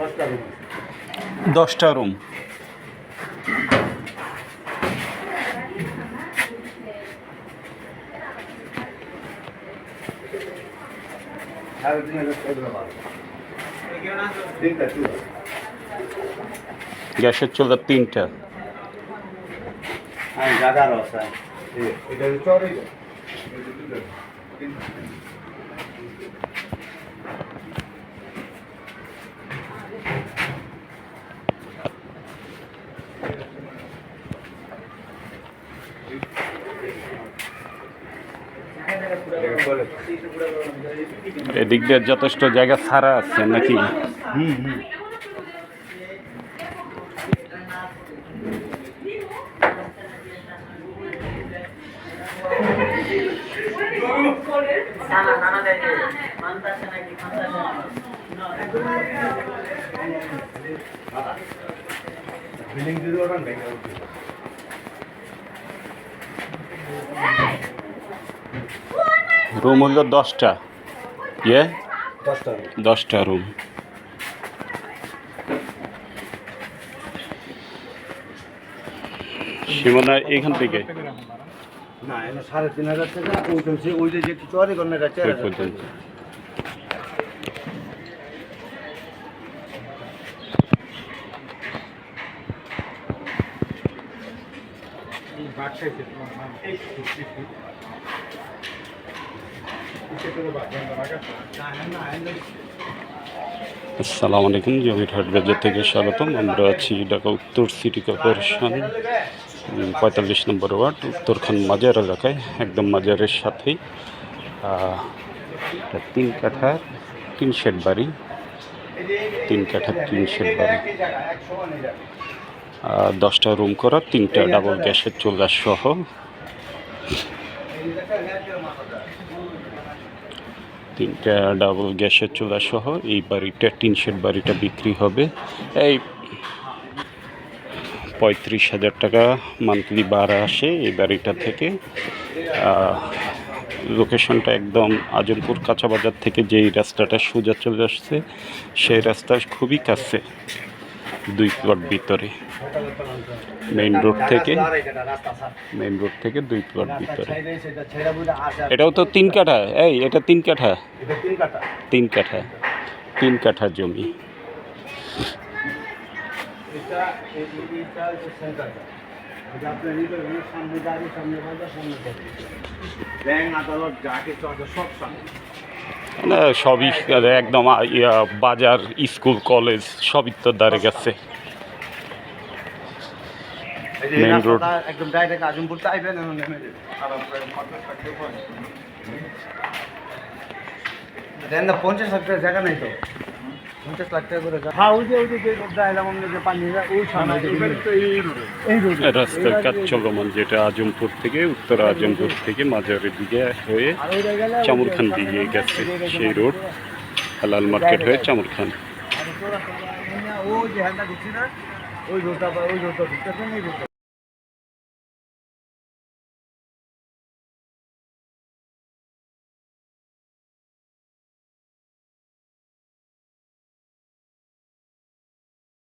দশটা রুম দশটা রুম সাড়ে তিন হাজার টাকা করে পাবে তিনটা চুলা গ্যাসের চুলা তিনটা। হ্যাঁ জাগার আছে এটা চড়ই এদিক দিয়ে যথেষ্ট জায়গা ছাড়া আছে নাকি? হুম হুম রুম হলো দশটা। ইয়ে? দশটা রুম। সীমানা এখান থেকে? না এখানে সাড়ে তিন হাজার টাকা ওই তো ওই যে যেটি চড়ি করেন এটা চার ওই হাজার পর্যন্ত আসসালামু আলাইকুম জমির হাট বাজার থেকে স্বাগতম। আমরা আছি ঢাকা উত্তর সিটি কর্পোরেশন পঁয়তাল্লিশ নম্বর ওয়ার্ড, উত্তরখান মাজার এলাকায়, একদম মাজারের সাথেই। তিন কাঠার তিন শেড বাড়ি। তিন কাঠা, তিন শেড বাড়ি। দশটা রুম করা, তিনটা ডাবল গ্যাসের চুলা সহ। তিনটা ডাবল গ্যাসের চুলা সহ, এই বাড়িটা, টিন শেড বাড়িটা বিক্রি হবে। এই পঁয়ত্রিশ হাজার টাকা মান্থলি ভাড়া আসে এই বাড়িটা থেকে। লোকেশনটা একদম আজমপুর কাঁচা বাজার থেকে যেই রাস্তাটা সোজা চলে আসছে, সেই রাস্তা খুবই কাছে। দুই প্লট ভিতরে। মেইন রোড থেকে মেইন রোড থেকে দুই প্লট ভিতরে। এটাও তো তিন কাঠা। এই, এটা তিন কাঠা। তিন কাঠা। তিন কাঠা জমি। ব্যাংক, আদালত, যা কিছু আছে সব সামনে। না সবই একদম বাজার স্কুল কলেজ সবই তো দাঁড়ে গেছে। একদম ডাইরেক্ট আজমপুর পঞ্চাশ। দেন না জায়গা নাই তো। পঞ্চাশ লাখ টাকা করে হ্যাঁ ওই যে ওই যে যে রোডটা এলাম যে পানি ওই সামনে এই রোডে। রাস্তার কাজ চলমান যেটা আজমপুর থেকে উত্তর আজমপুর থেকে মাজারের দিকে হয়ে চামুরখান দিয়ে গেছে সেই রোড হালাল মার্কেট হয়ে চামুরখান। ওই যে হ্যান্ডা ঢুকছি না ওই রোডটা ওই রোডটা